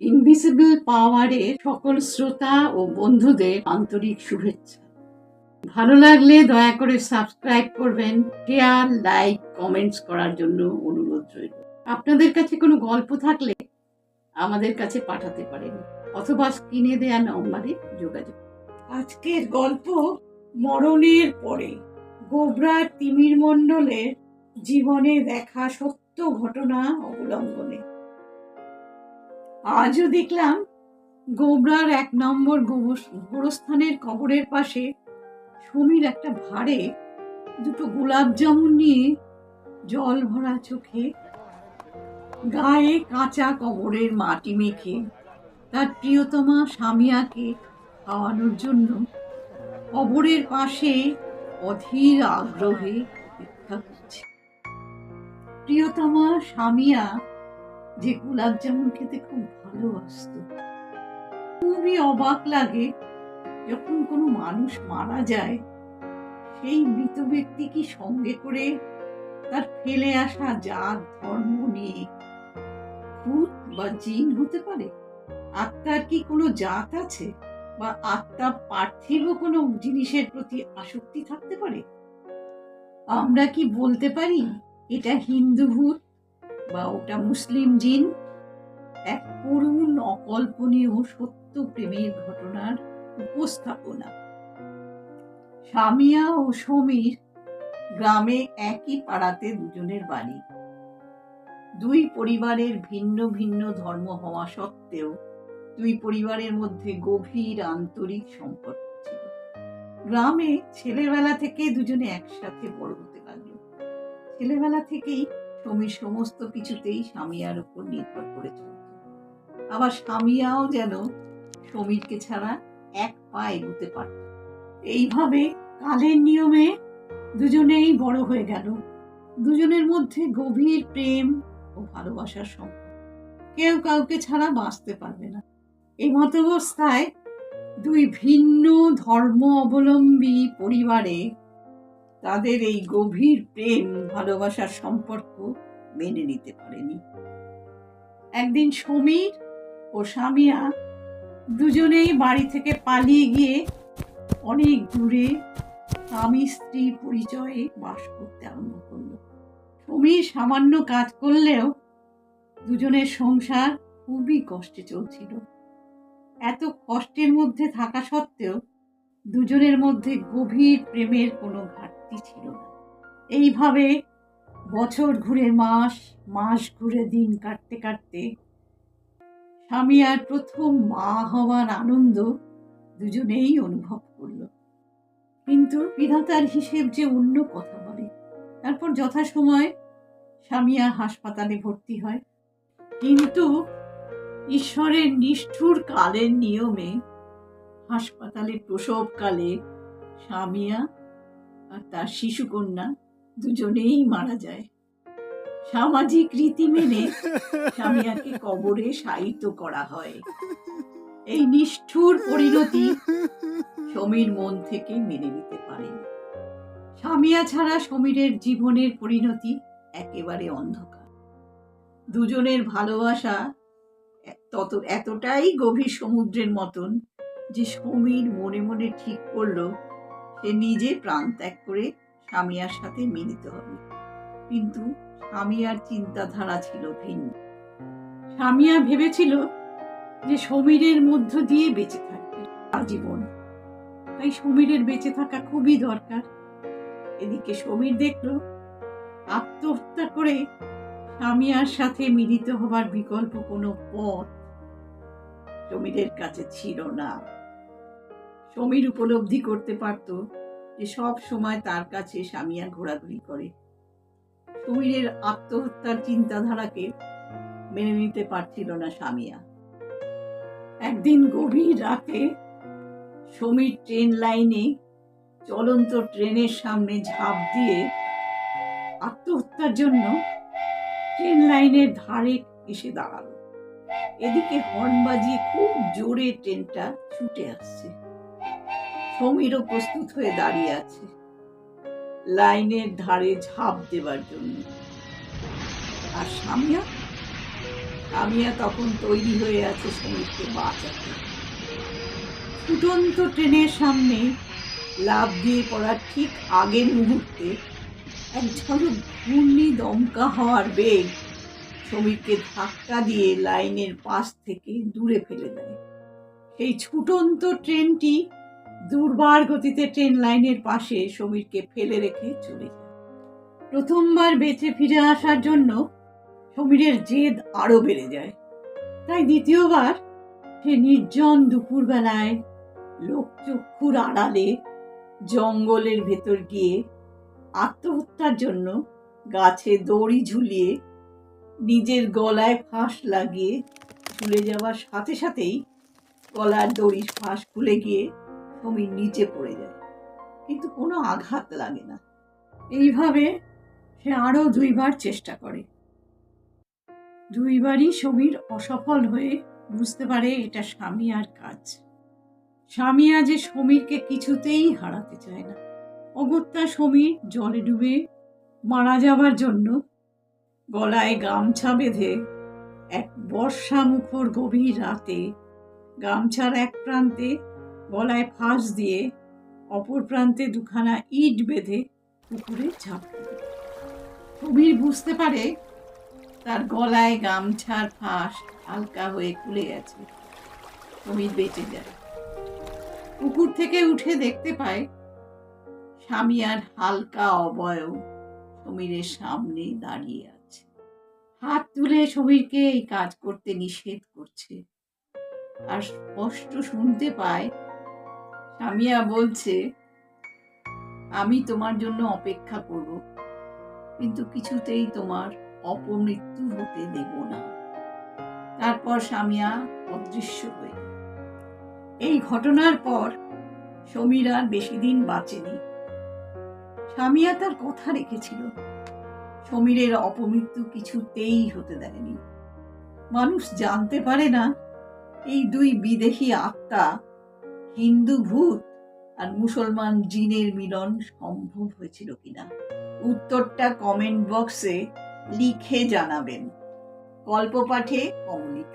Invisible পাওয়ারের সকল শ্রোতা ও বন্ধুদের আন্তরিক শুভেচ্ছা। ভালো লাগলে দয়া করে সাবস্ক্রাইব করবেন শেয়ার লাইক কমেন্টস করার জন্য অনুরোধ রইল। আপনাদের কাছে কোনো গল্প থাকলে আমাদের কাছে পাঠাতে পারেন, অথবা স্ক্রিনে দেয়া নম্বরে যোগাযোগ আজকের গল্প মরণের পরে, গোবরার তিমির মণ্ডলের জীবনে দেখা সত্য ঘটনা অবলম্বনে। আজও দেখলাম গোবরার এক নম্বর গোরস্থানের কবরের পাশে সমীর একটা ভাড়ে দুটো গোলাপ জামুন নিয়ে জল ভরা চোখে গায়ে কাঁচা কবরের মাটি মেখে তার প্রিয়তমা স্বামীয়াকে খাওয়ানোর জন্য কবরের পাশে অধীর আগ্রহে অপেক্ষা করছে। প্রিয়তমা স্বামীয়া যে গোলাপ জামুন খেতে খুব ভালোবাসত। খুবই অবাক লাগে যখন কোনো মানুষ মারা যায়, সেই মৃত ব্যক্তি কি সঙ্গে করে তার ফেলে আসা জাত, ধর্ম নিয়ে ভূত বা জিন হতে পারে? আত্মার কি কোনো জাত আছে? বা আত্মা পার্থিব কোনো জিনিসের প্রতি আসক্তি থাকতে পারে? আমরা কি বলতে পারি এটা হিন্দু ভূত? বা ওটা মুসলিম জিন, এক করুণ অকল্পনীয় সত্য প্রেমের ঘটনার উপস্থাপনা। স্বামীয়া ও সমীর গ্রামে একই পাড়াতে দুজনের বাড়ি। দুই পরিবারের ভিন্ন ভিন্ন ধর্ম হওয়া সত্ত্বেও দুই পরিবারের মধ্যে গভীর আন্তরিক সম্পর্ক ছিল। গ্রামে ছেলেবেলা থেকে দুজনে একসাথে বড় হতে লাগল। ছেলেবেলা থেকেই সমীর সমস্ত কিছুতেই স্বামীয়ার উপর নির্ভর করে চলত আবার স্বামীয়াও যেন সমীরকে ছাড়া এক পা এগোতে পারত এইভাবে কালের নিয়মে দুজনেই বড় হয়ে গেল। দুজনের মধ্যে গভীর প্রেম ও ভালোবাসার সম্পর্ক। কেউ কাউকে ছাড়া বাঁচতে পারবে না। এই মতাবস্থায় দুই ভিন্ন ধর্ম অবলম্বী পরিবারে তাদের এই গভীর প্রেম, ভালোবাসার সম্পর্ক মেনে নিতে পারেনি। একদিন সমীর ও স্বামীয়া দুজনেই বাড়ি থেকে পালিয়ে গিয়ে অনেক দূরে স্বামী স্ত্রী পরিচয়ে বাস করতে আরম্ভ করল। সমীর সামান্য কাজ করলেও দুজনের সংসার খুবই কষ্টে চলছিল। এত কষ্টের মধ্যে থাকা সত্ত্বেও দুজনের মধ্যে গভীর প্রেমের কোনো ঘাটতি ছিল না। এইভাবে বছর ঘুরে মাস মাস ঘুরে দিন কাটতে কাটতে স্বামী আর প্রথম মা হওয়ার আনন্দ দুজনেই অনুভব করল। কিন্তু বিধাতার হিসেব যে অন্য কথা বলে, তারপর যথাসময় স্বামীয়া হাসপাতালে ভর্তি হয়। কিন্তু ঈশ্বরের নিষ্ঠুর কালের নিয়মে হাসপাতালে প্রসবকালে স্বামীয়া আর তার শিশুকন্যা দুজনেই মারা যায়। সামাজিক রীতি মেনে স্বামীয়াকে কবরে শায়িত করা হয়। এই নিষ্ঠুর পরিণতি সমীর মন থেকে মেনে নিতে পারেন স্বামীয়া ছাড়া সমীরের জীবনের পরিণতি একেবারে অন্ধকার। দুজনের ভালোবাসা তত এতটাই গভীর সমুদ্রের মতন যে সমীর মনে মনে ঠিক করল সে নিজে প্রাণ ত্যাগ করে স্বামীয়ার সাথে মিলিত হবে। কিন্তু স্বামীয়ার চিন্তাধারা ছিল ভিন্ন। স্বামীয়া ভেবেছিল যে সমীরের মধ্য দিয়ে বেঁচে থাকবে আজীবন তাই সমীরের বেঁচে থাকা খুবই দরকার। এদিকে সমীর দেখল, আত্মহত্যা করে স্বামীয়ার সাথে মিলিত হবার বিকল্প কোনো পথ সমীরের কাছে ছিল না। সমীর উপলব্ধি করতে পারত যে সব সময় তার কাছে স্বামীয়া ঘোরাঘুরি করে। সমীরের আত্মহত্যার চিন্তাধারাকে মেনে নিতে পারছিল না স্বামীয়া। একদিন গভীর রাতে সমীর ট্রেন লাইনে চলন্ত ট্রেনের সামনে ঝাঁপ দিয়ে আত্মহত্যার জন্য ট্রেন লাইনের ধারে এসে দাঁড়াল। এদিকে হর্ন বাজিয়ে খুব জোরে ট্রেনটা ছুটে আসছে। সমীরও প্রস্তুত হয়ে দাঁড়িয়ে আছে। লাইনের ধারে ঝাঁপ দেবার জন্য। আর সামিয়া? আমিয়া তখন তৈরি হয়ে আছে সমীরকে বাঁচাতে। ফুটন্ত ট্রেনের সামনে লাভ দিয়ে পড়ার ঠিক আগের মুহূর্তে এক ঝলক ঘূর্ণি দমকা হওয়ার বেগ সমীরকে ধাক্কা দিয়ে লাইনের পাশ থেকে দূরে ফেলে দেয়। সেই ছুটন্ত ট্রেনটি দুর্বার গতিতে ট্রেন লাইনের পাশে সমীরকে ফেলে রেখে চলে যায়। প্রথমবার বেঁচে ফিরে আসার জন্য সমীরের জেদ আরও বেড়ে যায়। তাই দ্বিতীয়বার সে নির্জন দুপুরবেলায় লোকচক্ষুর আড়ালে জঙ্গলের ভেতর গিয়ে আত্মহত্যার জন্য গাছে দড়ি ঝুলিয়ে নিজের গলায় ফাঁস লাগিয়ে ঝুলে যাওয়ার সাথে সাথেই গলার দড়ির ফাঁস খুলে গিয়ে সমীর নিচে পড়ে যায়। কিন্তু কোনো আঘাত লাগে না। এইভাবে সে আরও দুইবার চেষ্টা করে। দুইবারই সমীর অসফল হয়ে বুঝতে পারে এটা স্বামীয়ার কাজ। স্বামীয়া যে সমীরকে কিছুতেই হারাতে চায় না। অগত্যা সমীর জলে ডুবে মারা যাবার জন্য গলায় গামছা বেঁধে এক বর্ষা মুখর গভীর রাতে গামছার এক প্রান্তে গলায় ফাঁস দিয়ে অপর প্রান্তে দুখানা ইট বেঁধে পুকুরে ঝাঁপ সমীর বুঝতে পারে তার গলায় গামছার ফাঁস হালকা হয়ে খুলে গেছে। সমীর বেঁচে যায়। পুকুর থেকে উঠে দেখতে পায় স্বামীয়ার হালকা অবয়ব সমীরের সামনে দাঁড়িয়ে আছে। হাত তুলে সমীরকে এই কাজ করতে নিষেধ করছে। আর স্পষ্ট শুনতে পায় স্বামীয়া বলছে, আমি তোমার জন্য অপেক্ষা করব, কিন্তু কিছুতেই তোমার অপমৃত্যু হতে দেব না। তারপর স্বামীয়া অদৃশ্য হয়ে এই ঘটনার পর সমীর আর বেশি দিন বাঁচেনি। স্বামীয়া তার কথা রেখেছিল, সমীরের অপমৃত্যু কিছুতেই হতে দেয়নি। মানুষ জানতে পারে না, এই দুই বিদেশি আত্মা হিন্দু ভূত আর মুসলমান জিনের মিলন সম্ভব হয়েছিল কিনা? উত্তরটা কমেন্ট বক্সে লিখে জানাবেন। কল্প পাঠে কমলিকা।